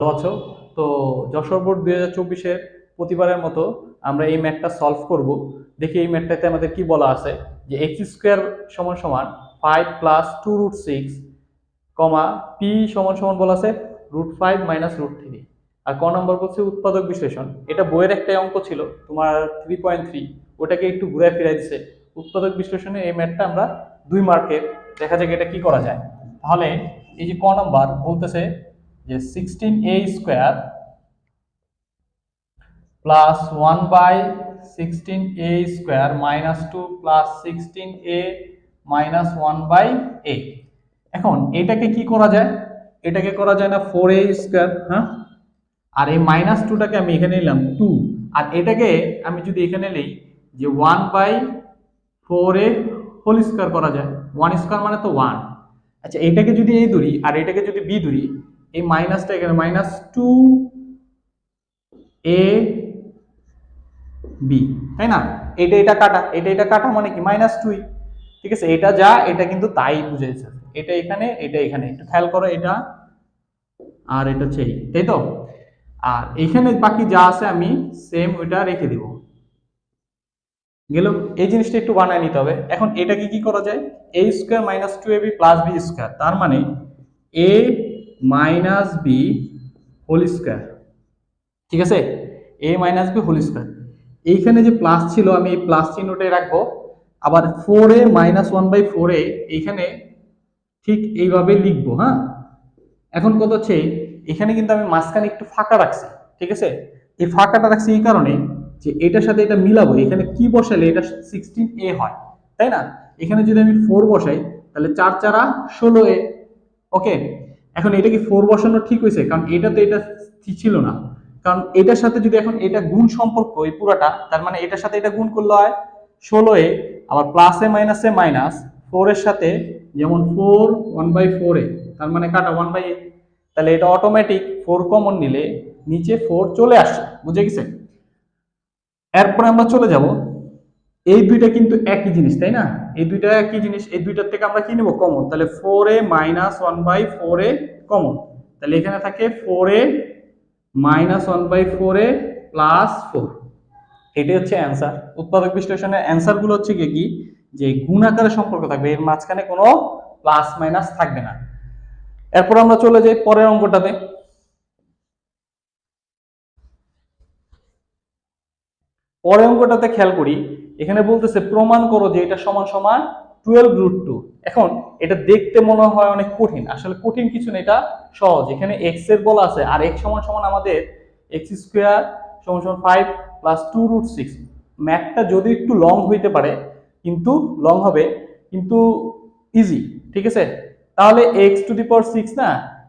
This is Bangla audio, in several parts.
ভালো আছো? তো যশোর বোর্ড দুই হাজার চব্বিশের প্রতিবারের মতো আমরা এই ম্যাথটা সলভ করব। দেখি এই ম্যাথটাতে আমাদের কি বলা আছে? যে এক্স স্কোয়ার সমান সমান five plus two root six comma P সমান সমান বলা আছে root five minus root three আর ক নম্বর বলছে উৎপাদক বিশ্লেষণ। এটা বইয়ের একটা অঙ্ক ছিল, তোমার থ্রি পয়েন্ট থ্রি ওটাকে একটু ঘুরে ফিরাই দিছে। উৎপাদক বিশ্লেষণে এই ম্যাথটা আমরা দুই মার্কের দেখা যাক এটা কি করা যায়। তাহলে এই যে ক নম্বর বলতেছে যে sixteen A square plus one by sixteen A square minus two plus sixteen A minus one by A এখন এটাকে কি করা যায়? এটাকে করা যায় না ফোর এ স্কোয়ার হ্যাঁ? আর এই মাইনাস টুটাকে আমি এখানে নিলাম টু আর এটাকে আমি যদি এখানে নিই, যে one by four A whole square করা যায়। ওয়ান স্কোয়ার মানে তো ওয়ান আচ্ছা এটাকে যদি এই ধরি, আর এটাকে যদি বি ধরি এই মাইনাসটা এখানে, মাইনাস টু এ বি, তাই না? এটা এটা কাটা, এটা এটা কাটা মানে কি? মাইনাস টুই, ঠিক আছে? এটা যা, এটা কিন্তু তাই বুঝেছে এটা এখানে এটা এখানে। একটু খেয়াল করো এটা, আর এটা হচ্ছে তাই তো? আর এখানে বাকি যা আছে আমি সেম ওইটা রেখে দিব। গেল, এই জিনিসটা একটু বানায় নিতে হবে। এখন এটাকে কি করা যায়? A square minus two A B plus B square তার মানে A minus B whole square ঠিক আছে? A minus B whole square এইখানে যে প্লাস ছিল, আমি এই প্লাস চিহ্নটাই রাখব। আবার four A minus one by four A এইখানে ঠিক এইভাবে লিখব হ্যাঁ? এখন কত হচ্ছে? এখানে কিন্তু আমি মাঝখানে একটু ফাঁকা রাখছি, ঠিক আছে? এই ফাঁকাটা রাখছি এই কারণে যে এটার সাথে এটা মিলাবো। এখানে কি বসালে? এটা সিক্সটিন এ হয়, তাই না? এখানে যদি আমি ফোর বসাই, তাহলে চার চারা ষোলো এ ওকে এখন এটা কি ফোর বসানো ঠিক হয়েছে? কারণ এটা তো এটা ছিল না। কারণ এটার সাথে যদি এখন এটা গুণ সম্পর্ক, এই পুরাটা, তার মানে এটার সাথে এটা গুণ করলে হয় ষোলো এ, আবার প্লাসে মাইনাসে মাইনাস ফোর এর সাথে যেমন four one by four A, তার মানে কাটা ওয়ান বাই তাহলে এটা অটোমেটিক ফোর কমন নিলে নিচে ফোর চলে আসছে, বুঝে গেছে? এরপরে আমরা চলে যাব এই দুইটা কিন্তু একই জিনিস, তাই না? এই দুইটা একই জিনিস, এই দুইটার থেকে আমরা কি নেব? কমন তাহলে four A minus one by four A common তাহলে এখানে থাকে four A minus one by four A plus four এটাই হচ্ছে অ্যান্সার উৎপাদক বিশ্লেষণের অ্যান্সারগুলো হচ্ছে কি কি? যে গুণ আকারে সম্পর্ক থাকবে, এর মাঝখানে কোনো প্লাস মাইনাস থাকবে না। এরপর আমরা চলে যাই পরের অঙ্কটাতে। পরের অঙ্কটাতে খেয়াল করি এখানে বলতেছে, প্রমাণ করো যে এটা সমান সমান টুয়েলভ রুট টু এখন, এটা দেখতে মনে হয় অনেক কঠিন। আসলে কঠিন কিছু না, এটা সহজ। এখানে এক্সের বলা আছে, আর এক্স সমান সমান আমাদের এক্স স্কোয়ার সমান সমান five plus two root six ম্যাথটা যদি একটু লং হইতে পারে, কিন্তু লং হবে, কিন্তু ইজি ঠিক আছে? তাহলে X to the power six না,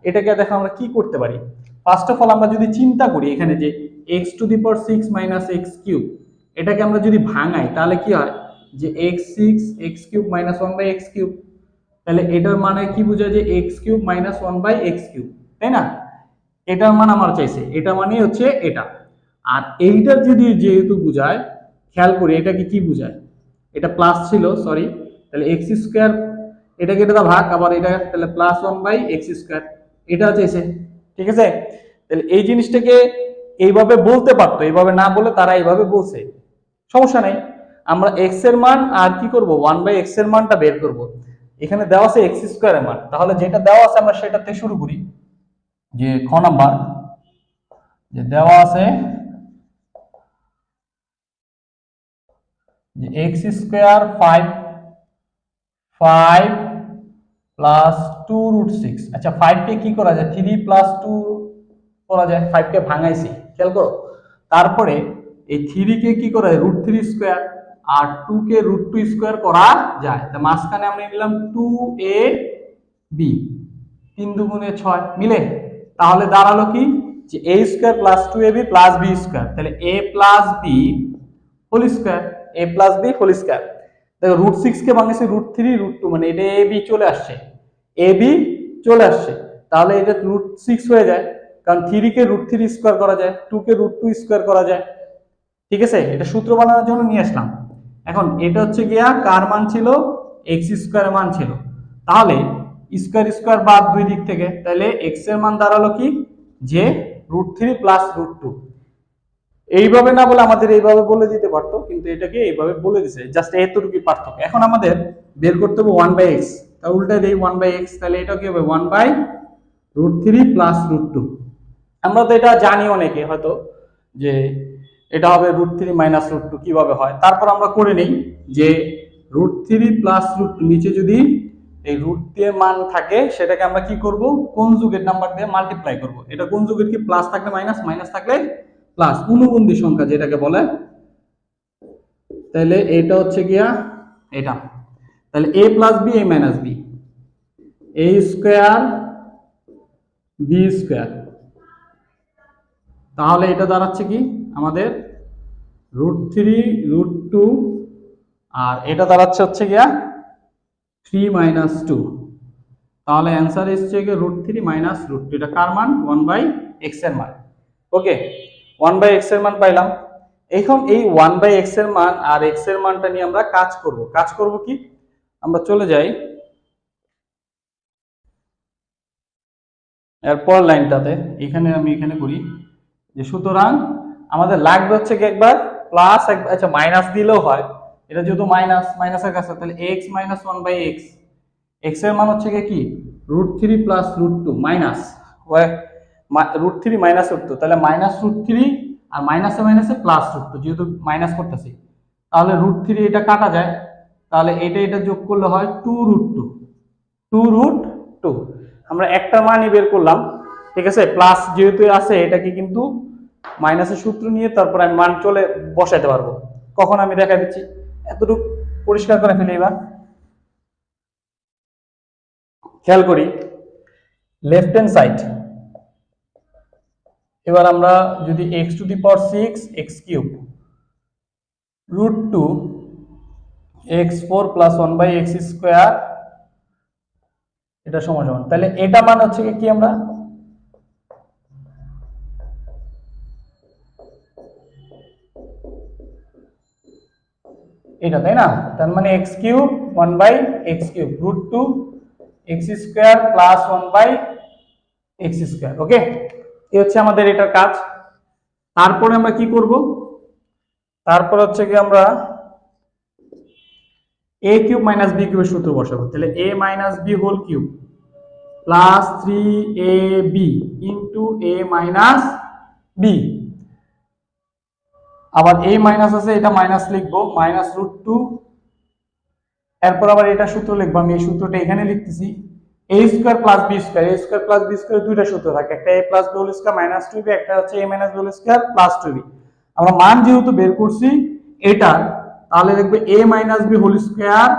এটাকে দেখো আমরা কি করতে পারি? ফার্স্ট অফ অল আমরা যদি চিন্তা করি এখানে যে X to the power six minus X cube এটাকে আমরা যদি ভাঙাই, তাহলে কি হয়? যে X six X cube minus one by X cube তাহলে এটার মানে কি বোঝায়? যে X cube minus one by X cube তাই না? এটার মান আমার চাইছে, এটা মানে হচ্ছে এটা। আর এইটার যদি যেহেতু বোঝায়, খেয়াল করি, এটাকে কি বোঝায়? এটা প্লাস ছিল সরি তাহলে এক্স স্কোয়ার এটাকে এটা ভাগ, আবার এটা তাহলে plus one by X square এটা চাইছে, ঠিক আছে? তাহলে এই জিনিসটাকে এইভাবে বলতে পারতো, এইভাবে না বলে তারা এইভাবে বলছে। সমস্যা নেই। আমরা এক্সের মান আর কি করব? ওয়ান বাই এক্সের মানটা বের করব। এখানে দেওয়া আছে এক্স স্কোয়ারের মান। তাহলে যেটা দেওয়া আছে আমরা সেটাতে শুরু করি। যে খ নাম্বার, যে দেওয়া আছে যে X square five five plus two root six আচ্ছা ফাইভকে কি করা যায়? থ্রি প্লাস টু করা যায়। ফাইভকে ভাঙাইছি। খেয়াল করো। তারপরে এই থ্রিকে কি করা রুট থ্রি স্কোয়ার আর টু কে রুট টু স্কোয়ার করা যায়। তা মাঝখানে আমরা নিলাম টু এ বি তিন দুগুণে ছয়। মিলে? তাহলে দাঁড়াল কি? যে A square plus two A B plus B square তাহলে A plus B whole square A plus B whole square দেখো রুট সিক্স কে ভাঙেছে রুট থ্রি রুট টু মানে এটা এ বি চলে আসছে। এ বি চলে আসছে। তাহলে এটা রুট সিক্স হয়ে যায়। কারণ থ্রি কে রুট থ্রি স্কোয়ার করা যায়। টু কে রুট টু স্কোয়ার করা যায়। ঠিক আছে? এটা সূত্র বানানোর জন্য নিয়ে আসলাম। এখন এটা হচ্ছে গিয়া কার মান ছিল? এক্স স্কোয়ার মান ছিল। তাহলে স্কোয়ার স্কোয়ার বাদ দুই দিক থেকে, তাহলে এক্সের মান দাঁড়াল কি? যে root three plus root two. এইভাবে না বলে আমাদের এইভাবে বলে দিতে পারতো, কিন্তু এটাকে এইভাবে বলে দিছে। জাস্ট এতটুকু পার্থক্য। এখন আমাদের বের করতে হবে ওয়ান বাই এক্স। তা উল্টে দেই ওয়ান বাই এক্স, তাহলে এটা কি হবে? One by root three plus root two. আমরা তো এটা জানি অনেকে হয়তো, যে এটা হবে root three minus root two কীভাবে হয়? তারপর আমরা করে নেই যে রুট থ্রি প্লাস রুট নিচে যদি এই রুট দিয়ে মান থাকে, সেটাকে আমরা কি করব? কোন যুগের নাম্বার দিয়ে মাল্টিপ্লাই করব। এটা কোন যুগের কি? প্লাস থাকলে মাইনাস মাইনাস থাকলে প্লাস অনুবন্ধী সংখ্যা যেটাকে বলে। তাহলে এটা হচ্ছে গিয়া এটা। তাহলে A plus B A minus B A square B square তাহলে এটা দাঁড়াচ্ছে কি? আমাদের রুট থ্রি রুট টু আর এটা দাঁড়াচ্ছে হচ্ছে গিয়া থ্রি মাইনাস টু তাহলে অ্যান্সার এসছে গিয়ে root three minus root two এটা কার মান? ওয়ান বাই এক্সের মান। ওকে ওয়ান বাই এক্সের মান পাইলাম। এখন এই ওয়ান বাই এক্সের মান আর এক্সের মানটা নিয়ে আমরা কাজ করব। কাজ করব কি? আমরা চলে যাই এরপর লাইনটাতে এখানে আমি এখানে করি যে সুতরাং আমাদের লাগবে হচ্ছে কি একবার প্লাস আচ্ছা মাইনাস দিলেও হয়। এটা যেহেতু মাইনাস মাইনাসের কাছে, তাহলে X minus one by X এক্সের মান হচ্ছে গিয়ে কি? Root three plus root two minus root three minus root two তাহলে মাইনাস রুট থ্রি আর মাইনাসে মাইনাসে প্লাস রুট টু যেহেতু মাইনাস করতেছি। তাহলে রুট থ্রি এটা কাটা যায়, তাহলে এটা এটা যোগ করলে হয় two root two two root two আমরা একটা মানই বের করলাম, ঠিক আছে? প্লাস যেহেতু আছে, এটাকে কিন্তু মাইনাসের সূত্র নিয়ে তারপর আমি মান চলে বসাইতে পারব। কখন আমি দেখা দিচ্ছি? এতটুকু পরিষ্কার করে ফেলি এবার। খেয়াল করি লেফট হ্যান্ড সাইড এবার আমরা যদি X to the power six X cube root two X four plus one by X square এটা সমান সমান। তাহলে এটা মান হচ্ছে কি আমরা? এটা, তাই না? তার মানে X cube one by X cube root two X square plus one by X square okay এই হচ্ছে আমাদের এটার কাজ। তারপরে আমরা কি করব? তারপর হচ্ছে কি আমরা এ কিউব মাইনাস বি কিউবের সূত্র বসাবো। তাহলে A minus B whole cube plus three A B into A minus B আবার এ মাইনাস আছে, এটা মাইনাস লিখব মাইনাস রুট টু এরপর আবার এটা সূত্র লিখব, আমি এই সূত্রটা এখানে লিখতেছি। A square plus B square A square plus B square দুইটা সূত্র থাকে, একটা A plus B whole square minus two B একটা হচ্ছে A minus B whole square plus two B আমরা মান যেহেতু বের করছি এটা, তাহলে দেখবে A minus B whole square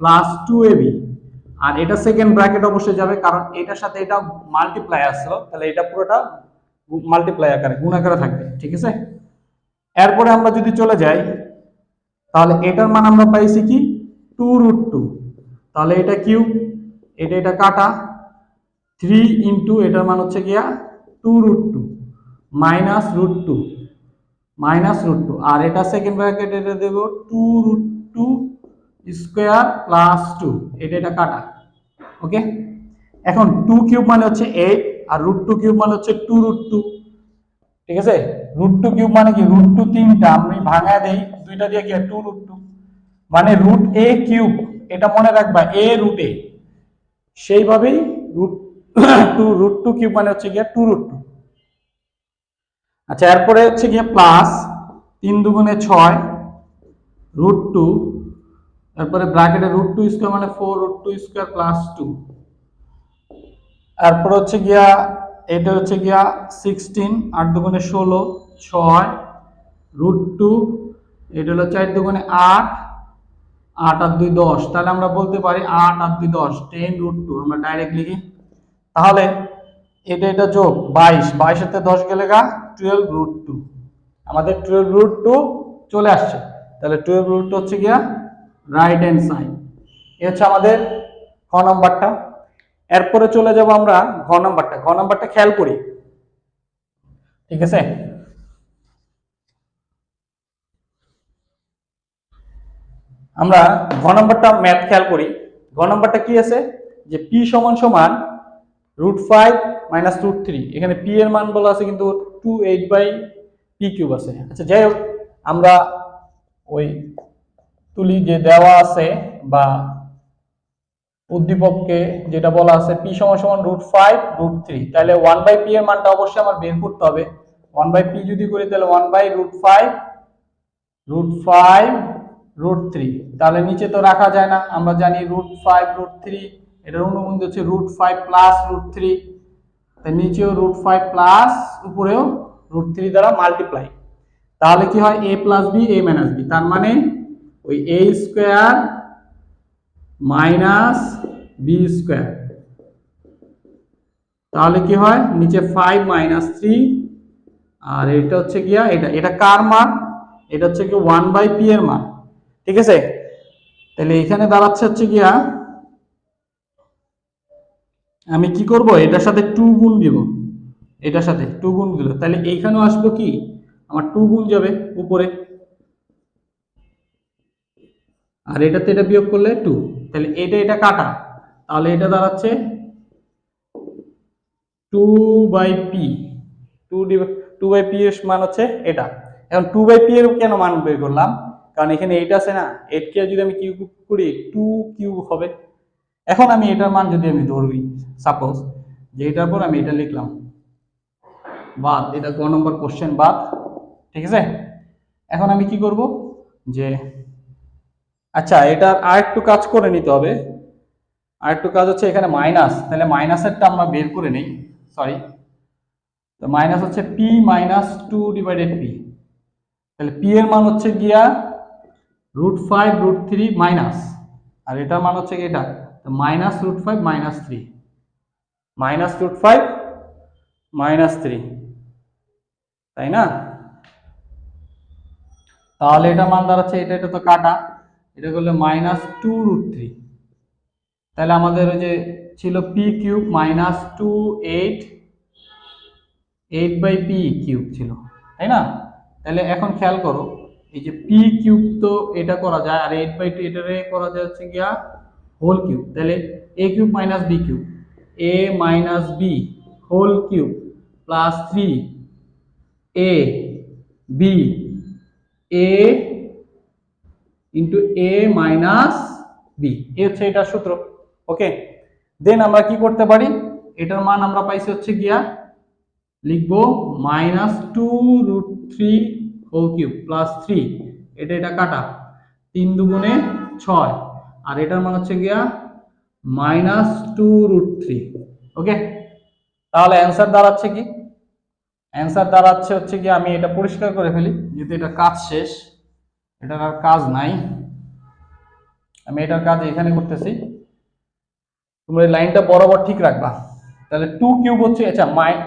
plus two A B আর এটা সেকেন্ড ব্র্যাকেট অবশ্যই যাবে, কারণ এটার সাথে এটা মাল্টিপ্লাই আসলো, তাহলে এটা পুরোটা মাল্টিপ্লাই আকারে, গুণ আকারে থাকবে, ঠিক আছে? এরপরে আমরা যদি চলে যাই, তাহলে এটার মান আমরা পাইছি কি? টু রুট টু তাহলে এটা কিউ এটা এটা কাটা। থ্রি ইন্টু এটার মান হচ্ছে গিয়া two root two minus root two minus root two আর এটা সেকেন্ড ব্র্যাকেট এটা দেব two root two square plus two এটা এটা কাটা। ওকে এখন টু কিউব মানে হচ্ছে এইট আর রুট টু কিউব মানে হচ্ছে টু রুট টু ঠিক আছে? রুট টু কিউব মানে কি? রুট টু তিনটা। আমি ভাঙা দেই, দুইটা দিয়ে কি? টু রুট টু মানে রুট এ কিউব এটা মনে রাখবা এ রুট এ সেইভাবেই root two root two cube মানে হচ্ছে গিয়া টু রুট টু আচ্ছা এরপরে হচ্ছে গিয়ে প্লাস তিন দুগুণে ছয় রুট টু তারপরে ব্র্যাকেটে রুট টু স্কোয়ার মানে four root two square plus two তারপর হচ্ছে গিয়া এটা হচ্ছে গিয়া সিক্সটিন আট দুগুণে ষোলো, ছয় রুট টু এটা হলো চার দুগুণে আট আট আর দুই দশ। তাহলে আমরা বলতে পারি আট আর দুই দশ টেন রুট টু আমরা ডাইরেক্ট লিখি। তাহলে এটা এটা যোগ বাইশ, বাইশের দশ গেলে গা টুয়েলভ রুট টু আমাদের টুয়েলভ রুট টু চলে আসছে। তাহলে টুয়েলভ রুট টু হচ্ছে গিয়া রাইট হ্যান্ড সাইড এ হচ্ছে আমাদের খ নাম্বারটা। এরপরে চলে যাব আমরা ঘ নাম্বারটা। ঘ নাম্বারটা খেয়াল করি। ঠিক আছে? আমরা ঘ নাম্বারটা ম্যাথ খেয়াল করি। ঘ নাম্বারটা কি আছে? যে পি সমান সমান root five minus root three. এখানে পি এর মান বলা আছে কিন্তু two eight by P cube আছে। আচ্ছা যাই হোক, আমরা ওই তুলি যে দেওয়া আছে বা উদ্দীপককে যেটা বলা আছে পি সমান সমান রুট ফাইভ রুট থ্রি তাহলে ওয়ান বাই পি এর মানটা অবশ্যই আমার বের করতে হবে। ওয়ান বাই পি যদি করি তাহলে one by root five root five root three তাহলে নিচে তো রাখা যায় না। আমরা জানি রুট ফাইভ রুট থ্রি এটার অনুবন্ধ হচ্ছে root five plus root three তাই নিচেও রুট ফাইভ প্লাস উপরেও রুট থ্রি দ্বারা মাল্টিপ্লাই তাহলে কি হয়? A plus B A minus B তার মানে ওই A square minus B square. তাহলে কি হয়? নিচে ফাইভ মাইনাস থ্রি আর এটা হচ্ছে গিয়া, এটা এটা কার মান? এটা হচ্ছে কি ওয়ান বাই পি এর মান। ঠিক আছে? তাহলে এখানে দাঁড়াচ্ছে হচ্ছে গিয়া, আমি কি করব? এটার সাথে টু গুণ দিব। এটার সাথে টু গুণ দিল। তাহলে এইখানেও আসব কি? আমার টু গুণ যাবে উপরে। আর এটাতে এটা বিয়োগ করলে টু তাহলে এটা এটা কাটা। তাহলে এটা দাঁড়াচ্ছে two by P two two by P এর মান হচ্ছে এটা। এখন টু বাই পি এর কেন মান বের করলাম? কারণ এখানে এইট আছে না এইট কে যদি আমি কিউব করি টু কিউব হবে। এখন আমি এটার মান যদি আমি ধরবি সাপোজ যে এটার পর আমি এটা লিখলাম। বাদ, এটা ক নম্বর কোশ্চেন বাদ। ঠিক আছে? এখন আমি কি করব? যে আচ্ছা এটার আর একটু কাজ করে নিতে হবে। আর একটু কাজ হচ্ছে এখানে মাইনাস তাহলে মাইনাসেরটা আমরা বের করে নেই সরি তো মাইনাস হচ্ছে P minus two divided P তাহলে পি এর মান হচ্ছে গিয়া root five root three minus আর এটার মান হচ্ছে এটা, তো minus root five minus three minus root five minus three তাই না? তাহলে এটা মান দাঁড়াচ্ছে, এটা এটা তো কাটা। এটা করলে মাইনাস টু রুট থ্রি তাহলে আমাদের ওই যে ছিল P cube minus two eight eight by P cube ছিল, তাই না? তাহলে এখন খেয়াল করো, এই যে পি কিউব তো এটা করা যায়, আর এইট বাই টু এটারে করা যায় হচ্ছে গিয়া হোল কিউব তাহলে A cube minus B cube A minus B whole cube plus three A B A into A minus B A হচ্ছে এটার সূত্র। ওকে দেন আমরা কি করতে পারি? এটার মান আমরা পাইছি হচ্ছে গিয়া লিখব minus two root three whole cube plus three এটা এটা কাটা। তিন দুগুণে ছয়। আর এটার মান হচ্ছে গিয়া minus two root three okay তাহলে অ্যান্সার দাঁড়াচ্ছে কি? অ্যান্সার দাঁড়াচ্ছে হচ্ছে কি আমি এটা পরিষ্কার করে ফেলি। যেহেতু এটা কাজ শেষ। এটার আর কাজ নাই। আমি এটার কাজ এখানে করতেছি। তোমরা এই লাইনটা বরাবর ঠিক রাখবা। তাহলে টু কিউব হচ্ছে আচ্ছা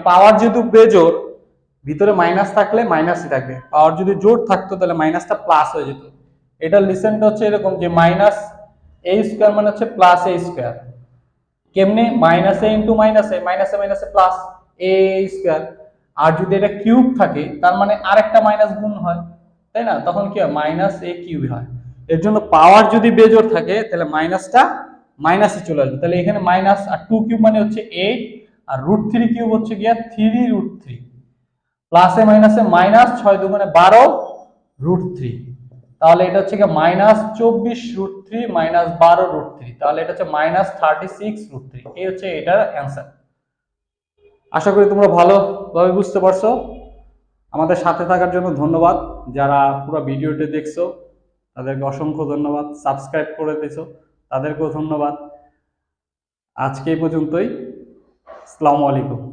পাওয়ার যেহেতু বেজোর ভিতরে মাইনাস থাকলে মাইনাসই থাকবে। পাওয়ার যদি জোর থাকতো, তাহলে মাইনাসটা প্লাস হয়ে যেত। এটার লিসেনটা হচ্ছে এরকম যে মাইনাস এ স্কোয়ার মানে হচ্ছে প্লাস এ স্কোয়ার কেমনে? Minus A into minus A মাইনাসে মাইনাসে প্লাস এ স্কোয়ার আর যদি এটা কিউব থাকে, তার মানে আরেকটা মাইনাস গুণ হয়। তাই না? তখন কি হয়? মাইনাস এ কিউব হয়। এর জন্য পাওয়ার যদি বেজোর থাকে, তাহলে মাইনাসটা মাইনাসে চলে আসবে। তাহলে এখানে মাইনাস আর টু কিউব মানে হচ্ছে এইট আর রুট থ্রি কিউব হচ্ছে গিয়া থ্রি রুট থ্রি প্লাসে মাইনাসে মাইনাস ছয় দুগুণে বারো রুট থ্রি তাহলে এটা হচ্ছে গিয়ে মাইনাস চব্বিশ রুট থ্রি মাইনাস বারো রুট থ্রি তাহলে এটা হচ্ছে minus thirty six root three এই হচ্ছে এটার অ্যান্সার আশা করি তোমরা ভালোভাবে বুঝতে পারছ। আমাদের সাথে থাকার জন্য ধন্যবাদ। যারা পুরো ভিডিওটি দেখছ, তাদেরকে অসংখ্য ধন্যবাদ। সাবস্ক্রাইব করে দিয়েছ তাদেরকেও ধন্যবাদ। আজকে এই পর্যন্তই। আসসালামু আলাইকুম।